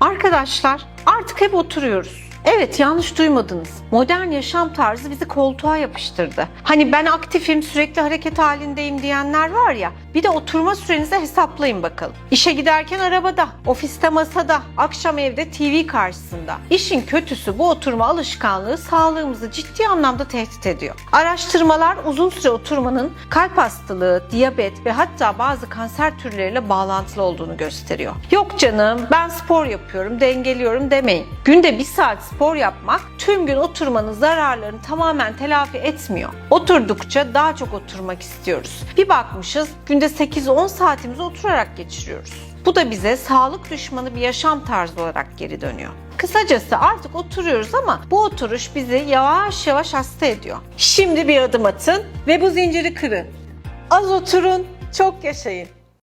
Arkadaşlar artık hep oturuyoruz. Evet yanlış duymadınız. Modern yaşam tarzı bizi koltuğa yapıştırdı. Hani ben aktifim sürekli hareket halindeyim diyenler var ya bir de oturma sürenizi hesaplayın bakalım. İşe giderken arabada, ofiste masada, akşam evde TV karşısında. İşin kötüsü bu oturma alışkanlığı sağlığımızı ciddi anlamda tehdit ediyor. Araştırmalar uzun süre oturmanın kalp hastalığı, diyabet ve hatta bazı kanser türleriyle bağlantılı olduğunu gösteriyor. Yok canım ben spor yapıyorum, dengeliyorum demeyin. Günde bir saat spor yapmak tüm gün oturmanın zararlarını tamamen telafi etmiyor. Oturdukça daha çok oturmak istiyoruz. Bir bakmışız günde 8-10 saatimizi oturarak geçiriyoruz. Bu da bize sağlık düşmanı bir yaşam tarzı olarak geri dönüyor. Kısacası artık oturuyoruz ama bu oturuş bizi yavaş yavaş hasta ediyor. Şimdi bir adım atın ve bu zinciri kırın. Az oturun, çok yaşayın.